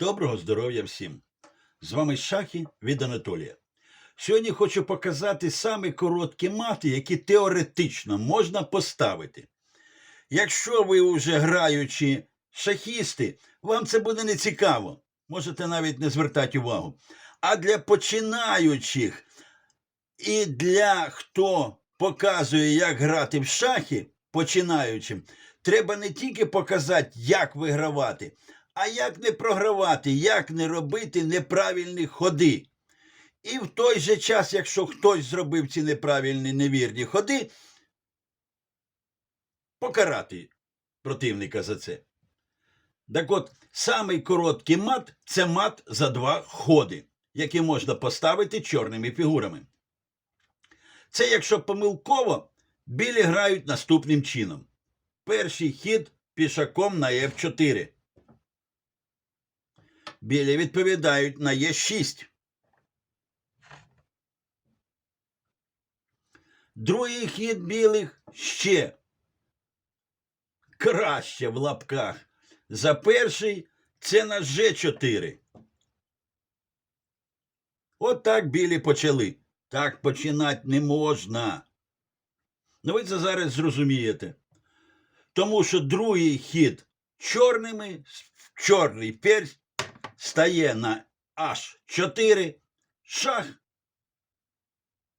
Доброго здоров'я всім! З вами Шахі від Анатолія. Сьогодні хочу показати самі короткі мати, які теоретично можна поставити. Якщо ви вже граючі шахісти, вам це буде не цікаво. Можете навіть не звертати увагу. А для починаючих і для хто показує, як грати в шахи починаючим, треба не тільки показати, як вигравати, а як не програвати, як не робити неправильні ходи. І в той же час, якщо хтось зробив ці неправильні невірні ходи, покарати противника за це. Так от, самий короткий мат це мат за два ходи, які можна поставити чорними фігурами. Це якщо помилково білі грають наступним чином. Перший хід пішаком на F4. Білі відповідають на Е6. Другий хід білих ще краще в лапках. За перший це на Ж4. От так білі почали. Так починати не можна. Ну ви це зараз зрозумієте. Тому що другий хід чорними, чорний персь стає на H4, шах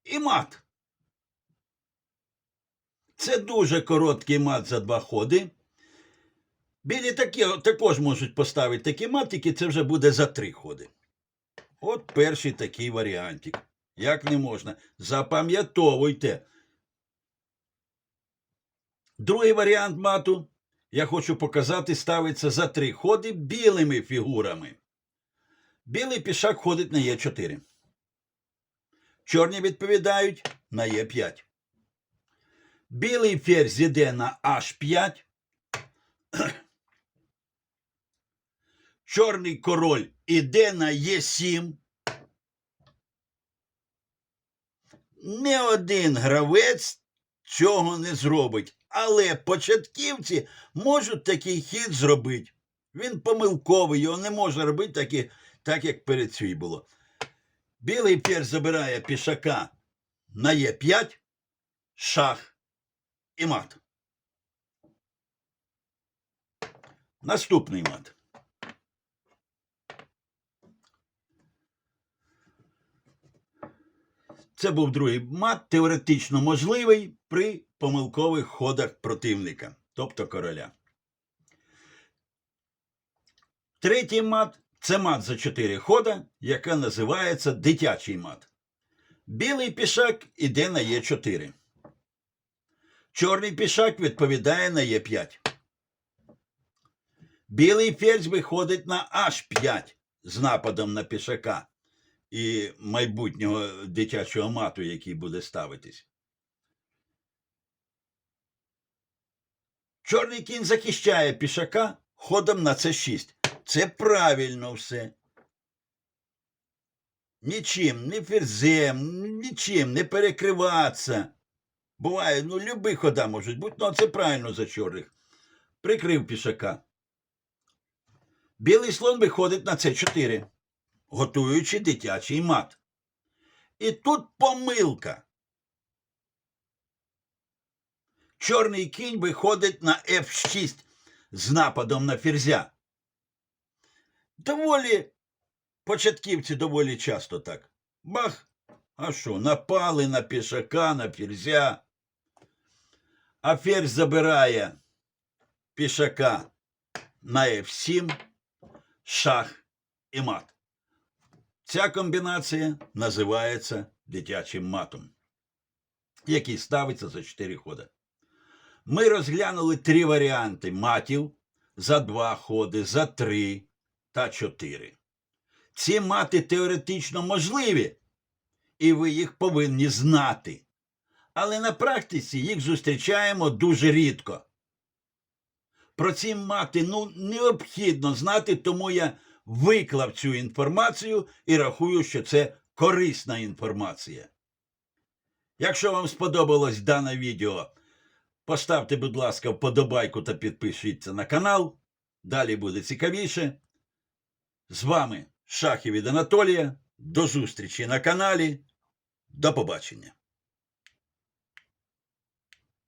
і мат. Це дуже короткий мат за два ходи. Білі такі, також можуть поставити такі матики, це вже буде за три ходи. От перший такий варіантик. Як не можна. Запам'ятовуйте. Другий варіант мату я хочу показати, ставиться за три ходи білими фігурами. Білий пішак ходить на Е4. Чорні відповідають на Е5. Білий ферзь йде на H5. Чорний король іде на Е7. Не один гравець цього не зробить. Але початківці можуть такий хід зробити. Він помилковий, його не можна робити так, і- так як перед свій було. Білий перс забирає пішака на Е5, шах і мат. Наступний мат. Це був другий мат, теоретично можливий при помилкових ходах противника, тобто короля. Третій мат це мат за чотири хода, яка називається дитячий мат. Білий пішак іде на Е4. Чорний пішак відповідає на Е5. Білий ферзь виходить на H5 з нападом на пішака і майбутнього дитячого мату, який буде ставитись. Чорний кінь захищає пішака ходом на С6. Це правильно все. Нічим, ні ферзем, нічим не перекриватися. Буває, ну, любі хода можуть бути, ну це правильно за чорних. Прикрив пішака. Білий слон виходить на С4 готуючи дитячий мат. І тут помилка. Чорний кінь виходить на F6 з нападом на ферзя. Доволі початківці доволі часто так. Бах! А що, напали на пішака, на ферзя. А ферзь забирає пішака на F7, шах і мат. Ця комбінація називається дитячим матом, який ставиться за 4 ходи. Ми розглянули три варіанти матів за 2 ходи, за 3 та 4. Ці мати теоретично можливі, і ви їх повинні знати. Але на практиці їх зустрічаємо дуже рідко. Про ці мати ну, необхідно знати, тому я виклав цю інформацію і рахую, що це корисна інформація. Якщо вам сподобалось дане відео, поставте, будь ласка, вподобайку та підпишіться на канал. Далі буде цікавіше. З вами Шахів від Анатолія. До зустрічі на каналі. До побачення.